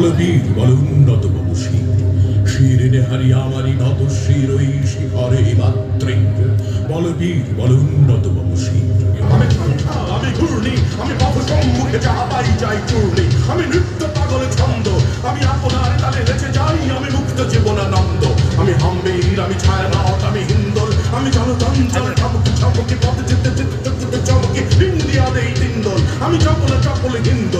বলবীর বল উন্নত বংশী আমারি নত শিখরে মাত্রে। বলবীর বল উন্নত বংশী। আমি আমি ঘূর্ণি, আমি সম্মুখে যাহা পাই যাই চূর্ণি। আমি নৃত্য পাগল ছন্দ, আমি আপনার তালে নেচে যাই, আমি মুক্ত জীবনানন্দ আমি হাম্বীর আমি ছায়ানাথ আমি হিন্দল, আমি জনতন্ত্র পথ যেতে যেতে চমকে ইন্ডিয়া দেই আমি চপলে চপলে হিন্দল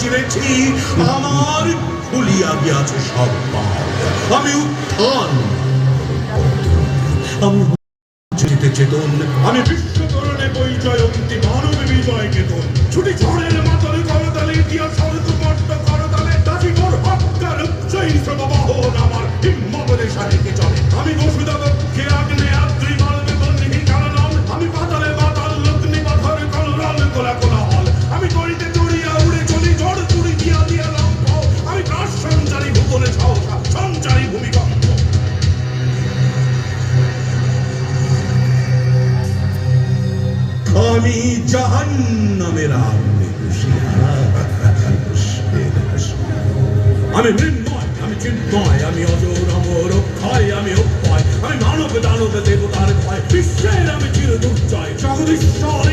চিনেছি, আমার খুলিয়া গিয়াছে সব। আমি উত্থান আমি চেতন, আমি বিশ্বকরণে বই জয়ন্তী মানব বিজয় কেতন ছুটি আমি জাহান্নামের আগুনে আমি মৃন্ময় আমি চিন্ময়, আমি অজর, অমর অক্ষয় আমি অক্ষয় আমি মানব দানব দেবতার ভয়, বিশ্বের আমি চির দুর্জয় জগদীশ্বর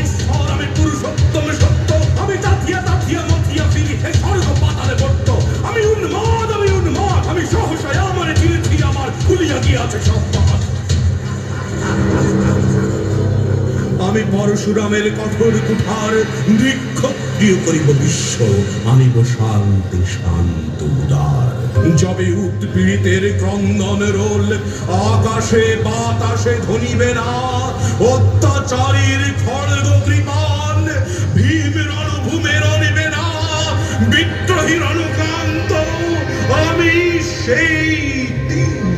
আমি পরশুরামের কঠোর কুঠার নিক্ষত্রিয় করিব বিশ্ব, আনিব শান্তি, শান্ত, উদার। যবে উৎপীড়িতের ক্রন্দন রোল, আকাশে বাতাসে ধনিবে না। অত্যাচারীর খড়গ কৃপান ভীম রণভূমে রণিবে না। বিদ্রোহী রণকান্ত, আমি সেই দিন